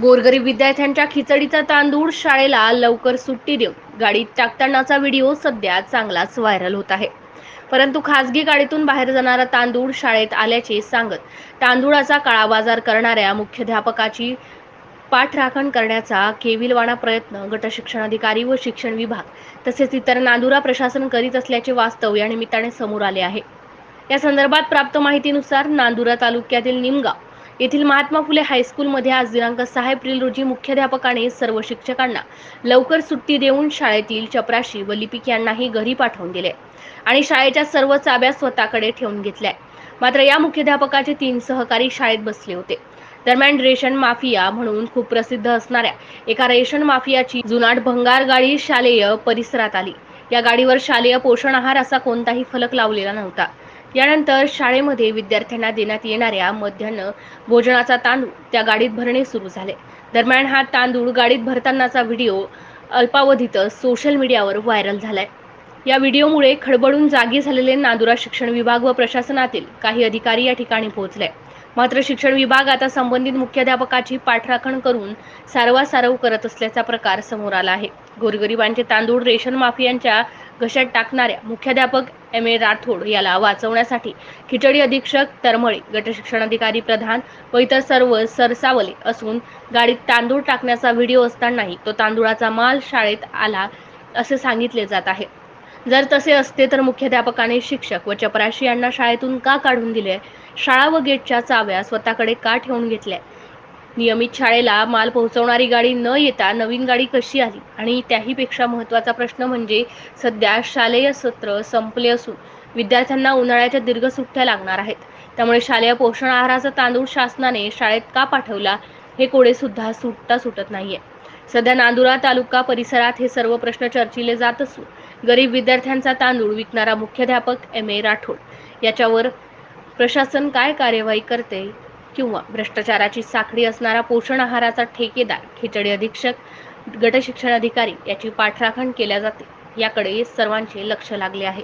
गोरगरीब विद्यार्थ्यांच्या खिचडीचा तांदूळ शाळेला लवकर सुट्टी देऊन गाडीत टाकतानाचा व्हिडिओ सध्या चांगलाच व्हायरल होत आहे. परंतु खासगी गाडीतून बाहेर जाणारा तांदूळ शाळेत आल्याचे सांगत तांदूळाचा काळाबाजार करणाऱ्या मुख्याध्यापकाची पाठराखण करण्याचा केविलवाणा प्रयत्न गटशिक्षण अधिकारी व शिक्षण विभाग तसेच इतर नांदुरा प्रशासन करीत असल्याचे वास्तव या निमित्ताने समोर आले आहे. या संदर्भात प्राप्त माहितीनुसार नांदुरा तालुक्यातील निमगाव येथील महात्मा फुले हायस्कूलमध्ये आज दिनांक सहा एप्रिल रोजी मुख्याध्यापकाने सर्व शिक्षकांना लवकर सुट्टी देऊन शाळेतील चपराशी व लिपिक यांनाही घरी पाठवून दिले. आणि शाळेच्या सर्व चाब्या स्वतःकडे ठेवून घेतल्या. मात्र या मुख्याध्यापकाचे तीन सहकारी शाळेत बसले होते. दरम्यान रेशन माफिया म्हणून खूप प्रसिद्ध असणाऱ्या एका रेशन माफियाची जुनाट भंगार गाडी शालेय परिसरात आली. या गाडीवर शालेय पोषण आहार असा कोणताही फलक लावलेला नव्हता. यानंतर शाळेमध्ये विद्यार्थ्यांना देण्यात येणाऱ्या मध्यान्ह भोजनाचा तांदूळ त्या गाडीत भरणे सुरू झाले. दरम्यान हा तांदूळ गाडीत भरतानाचा व्हिडिओ अल्पावधीतच सोशल मीडियावर व्हायरल झालाय. या व्हिडिओमुळे खडबडून जागी झालेले नांदुरा शिक्षण विभाग व प्रशासनातील काही अधिकारी या ठिकाणी पोहोचले. मात्र शिक्षण विभाग आता संबंधित मुख्याध्यापकाची पाठराखण करून सारवासारव करत असल्याचा प्रकार समोर आला आहे. गोरगरिबांचे तांदूळ रेशन माफियांच्या घशात टाकणाऱ्या मुख्याध्यापक एम ए राठोड याला वाचवण्यासाठी खिचडी अधीक्षक तरमळे गटशिक्षण अधिकारी प्रधान व इतर सर्व सरसावले असून गाडीत तांदूळ टाकण्याचा व्हिडिओ असतानाही तो तांदूळाचा माल शाळेत आला असे सांगितले जात आहे. जर तसे असते तर मुख्याध्यापकाने शिक्षक व चपराशी यांना शाळेतून का काढून दिले? शाळा व गेटच्या चाव्या स्वतःकडे का ठेवून घेतल्या? नियमित शाळेला माल पोहोचवणारी गाडी न येता नवीन गाडी कशी आली? आणि त्याहीपेक्षा महत्त्वाचा प्रश्न म्हणजे सध्या शालेय सत्र संपले असून विद्यार्थ्यांना उन्हाळ्याच्या दीर्घ सुट्ट्या लागणार आहेत. त्यामुळे शालेय पोषण आहाराचा तांदूळ शासनाने शाळेत का पाठवला हे कोडे सुद्धा सुटता सुटत नाहीये. सध्या नांदुरा तालुका परिसरात हे सर्व प्रश्न चर्चिले जात असून गरीब विद्यार्थ्यांचा तांदूळ विकणारा मुख्याध्यापक एम ए राठोड याच्यावर प्रशासन काय कार्यवाही करते किंवा भ्रष्टाचाराची साखळी असणारा पोषण आहाराचा ठेकेदार खिचडी अधीक्षक गटशिक्षण अधिकारी याची पाठराखण केल्या जाते. याकडे सर्वांचे लक्ष लागले आहे.